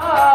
Oh.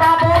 পাবো